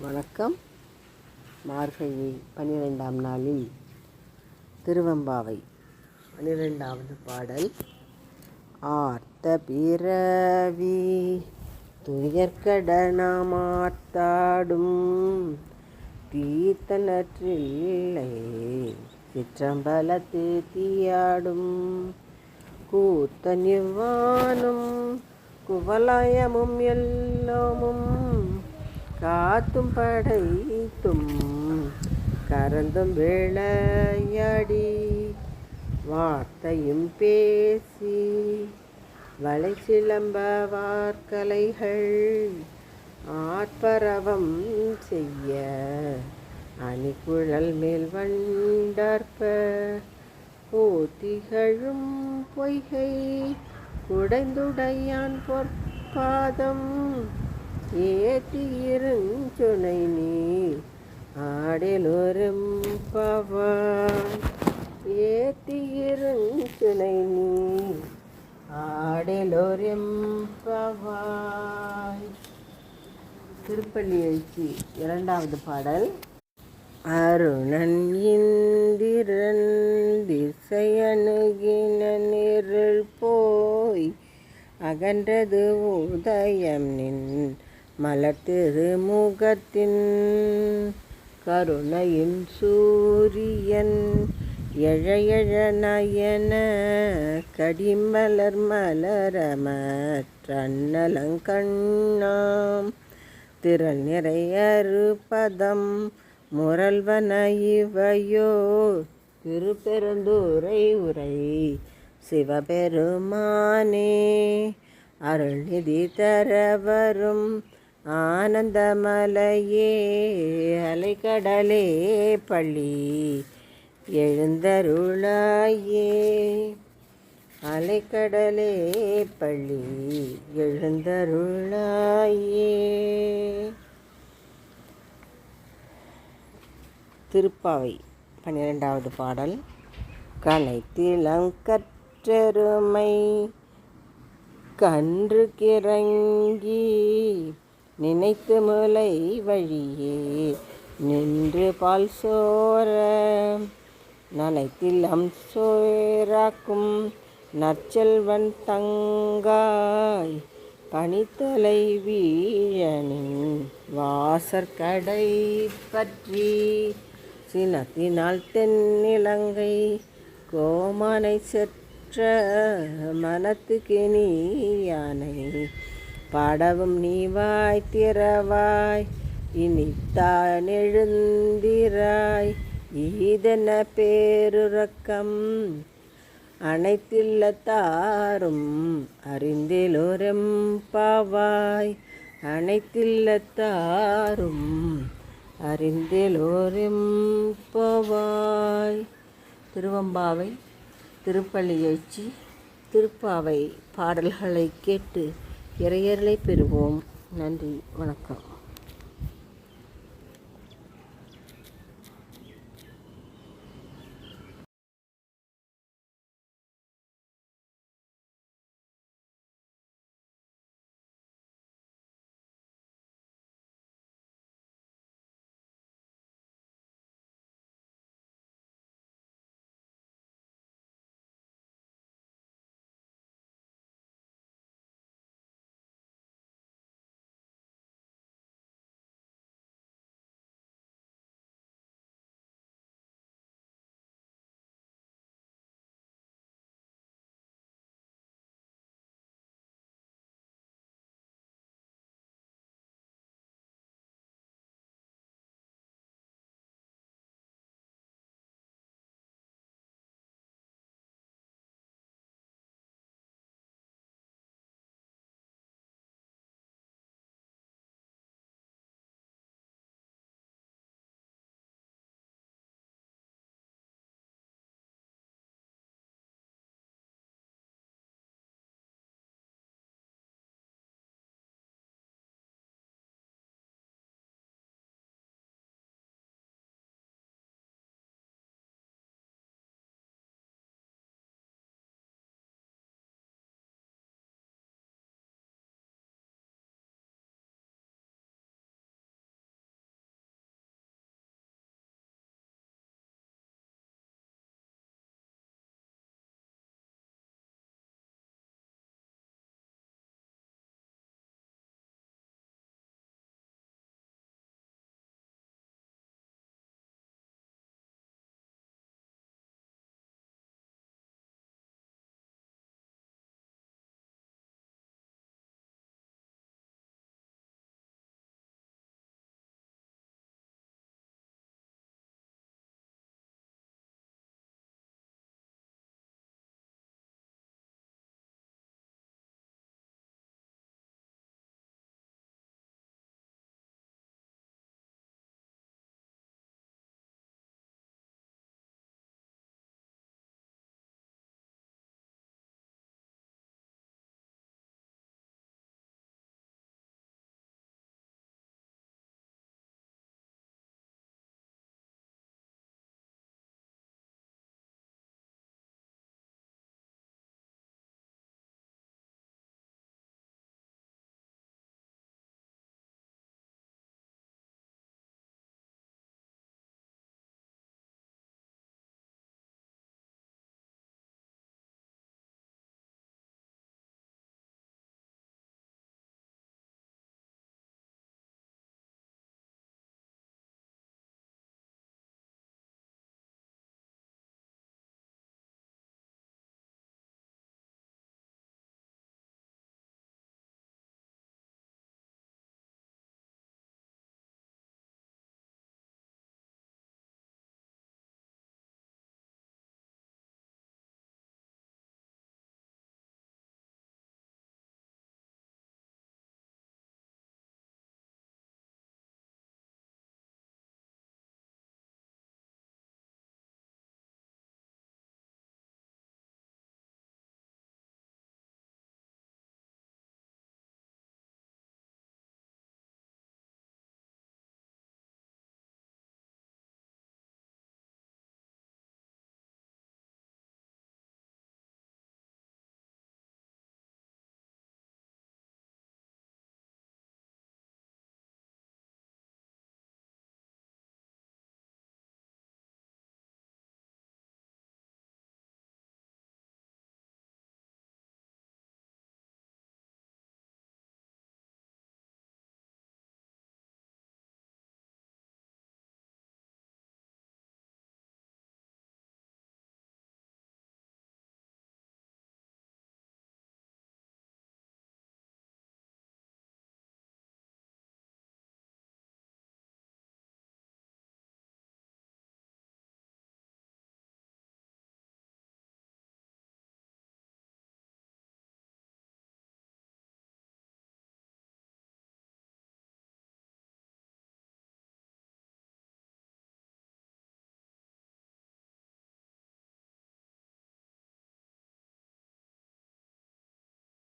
வணக்கம். மார்கழி பன்னிரெண்டாம் நாளில் திருவம்பாவை பன்னிரெண்டாவது பாடல். ஆர்த்த பிறவி துயர்கடனமார்த்தாடும் தீர்த்தனற்றில்லை சிற்றம்பலத்து தீயாடும். கூத்தனிவானும் குவலயமும் எல்லோமும் காத்தும் படைத்தும் கறந்தும் விளையாடி வார்த்தையும் பேசி வளைச்சிலம்ப வார்கலைகள் ஆட்பரவம் செய்ய அணிக்குழல் மேல் வண்டற்ப போத்திகழும் பொய்கை குடைந்துடையான் பொற்பாதம் ஏத்தியிருஞ்சுனை நீர். ஆடலோரும் பவாய் ஏத்தியிருஞ்சுனை நீர். ஆடலோரும் பவாய். திருப்பள்ளி எழுச்சி இரண்டாவது பாடல். அருணன் இந்திரன் திசையணுகின நிரல் போய் அகன்றது மலர்த்திரு முகத்தின் கருணையின் சூரியன் எழையழ நயன கடிமலர் மலரமற்றன்னலங்கண்ணாம் திரள் நிறையறுபதம் முரல்வன இவையோ திருப்பெருந்தூரை உரை சிவபெருமானே. அருள்நிதி தர வரும் ஆனந்தமலையே அலைக்கடலே பள்ளி எழுந்தருளாயே. அலைக்கடலே பள்ளி எழுந்தருளாயே. திருப்பாவை பன்னிரெண்டாவது பாடல் கனைத்திலம் கற்றெருமை கன்று கிறங்கி நினைத்து முலை வழியே நின்று பால் சோர நனைத்திலம் சோராக்கும் நற்செல்வன் தங்காய். பனித்தலை வீழனின் வாசற்கடை பற்றி சினத்தினால் தென்னிலங்கை கோமானை செற்ற மனத்துக்கு நீ யானை. படவும் நீ வாய் திறவாய் இனித்தான் எழுந்திராய். ஈதன பேருறக்கம் அனைத்தில்லத்தாரும் அறிந்திலோரம் பாவாய். அனைத்தில்லத்தாரும் அறிந்திலோரும் போவாய். திருவம்பாவை திருப்பள்ளி எழுச்சி திருப்பாவை பாடல்களை கேட்டு இறையர்களை பெறுவோம். நன்றி. வணக்கம்.